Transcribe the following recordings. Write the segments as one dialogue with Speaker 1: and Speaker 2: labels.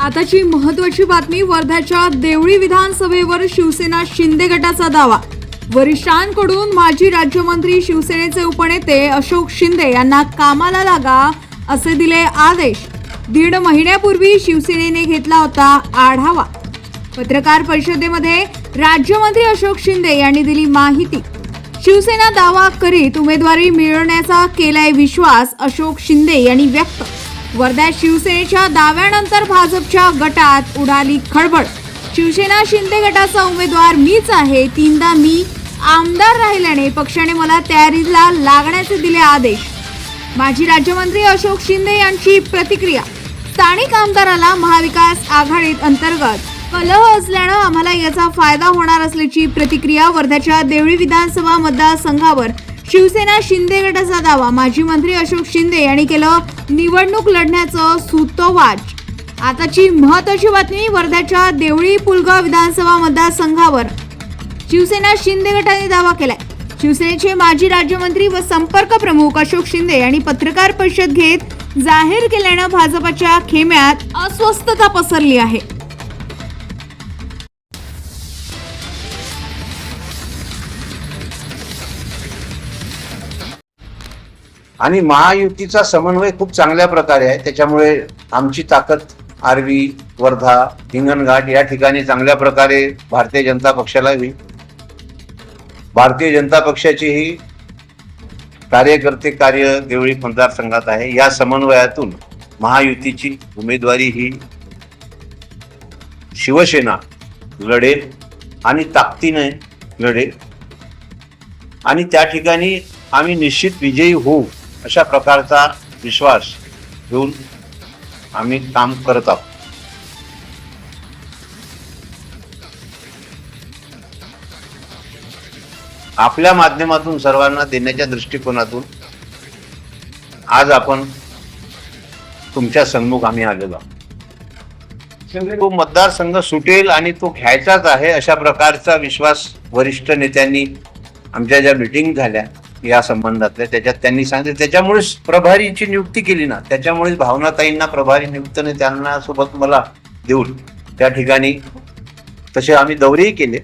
Speaker 1: आताची महत्वाची बातमी वर्ध्याच्या देवळी विधानसभेवर शिवसेना शिंदे गटाचा दावा. वरिष्ठांकडून माजी राज्यमंत्री शिवसेनेचे उपनेते अशोक शिंदे यांना कामाला लागा असे दिले आदेश. दीड महिन्यापूर्वी शिवसेनेने घेतला होता आढावा. पत्रकार परिषदेमध्ये राज्यमंत्री अशोक शिंदे यांनी दिली माहिती. शिवसेना दावा करीत उमेदवारी मिळवण्याचा केलाय विश्वास अशोक शिंदे यांनी व्यक्त वर्ध्यात शिवसेनेच्या दाव्यानंतर भाजपच्या गटात उडाली खळबळ. शिवसेना शिंदे गटाचा उमेदवार मीच आहे तीनदा मी आमदार राहिल्याने पक्षाने मला तयारीला लागण्याचे दिले आदेश. माजी राज्यमंत्री अशोक शिंदे यांची प्रतिक्रिया. स्थानिक आमदाराला महाविकास आघाडीत अंतर्गत कलह असल्यानं आम्हाला याचा फायदा होणार असल्याची प्रतिक्रिया वर्ध्याच्या देवळी विधानसभा मतदारसंघावर शिवसेना शिंदे गटाचा दावा. माजी मंत्री अशोक शिंदे यांनी केलं निवडणूक लढण्याचं सूतोवाच. आताची महत्वाची बातमी वर्ध्याच्या देवळी पुलगाव विधानसभा मतदारसंघावर. शिवसेना शिंदे गटाने दावा केलाय. शिवसेनेचे माजी राज्यमंत्री व संपर्क प्रमुख अशोक शिंदे यांनी पत्रकार परिषद घेत जाहीर केल्यानं भाजपच्या खेम्यात अस्वस्थता पसरली आहे.
Speaker 2: आणि महायुतीचा समन्वय खूप चांगल्या प्रकारे आहे. त्याच्यामुळे आमची ताकद आर्वी वर्धा हिंगणघाट या ठिकाणी चांगल्या प्रकारे भारतीय जनता पक्षाला होईल भारतीय जनता पक्षाचीही कार्यकर्ते कार्य देवळी मतदारसंघात आहे. या समन्वयातून महायुतीची उमेदवारी ही शिवसेना लढेल आणि ताकदीने लढेल. आणि त्या ठिकाणी आम्ही निश्चित विजयी होऊ. अशा प्रकारचा विश्वास घेऊन आम्ही काम करत आहोत. आपल्या माध्यमातून सर्वांना देण्याच्या दृष्टिकोनातून आज आपण तुमच्या सन्मुख आम्ही आलेलो आहोत. तो मतदारसंघ सुटेल आणि तो घ्यायचाच आहे अशा प्रकारचा विश्वास वरिष्ठ नेत्यांनी आमच्या ज्या मिटिंग झाल्या या संबंधातल्या त्याच्यात त्यांनी सांगितलं त्याच्यामुळेच प्रभारीची नियुक्ती केली ना. त्याच्यामुळेच भावनाताईंना प्रभारी नियुक्तने त्यांना सोबत मला देऊन त्या ठिकाणी तसे आम्ही दौरेही केले.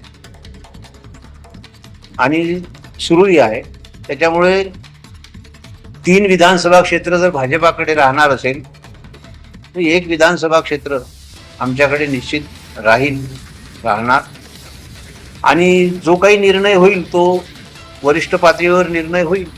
Speaker 2: आणि सुरूही आहे. त्याच्यामुळे तीन विधानसभा क्षेत्र जर भाजपाकडे राहणार असेल तर एक विधानसभा क्षेत्र आमच्याकडे निश्चित राहील राहणार. आणि जो काही निर्णय होईल तो वरिष्ठ पातळीवर निर्णय होईल.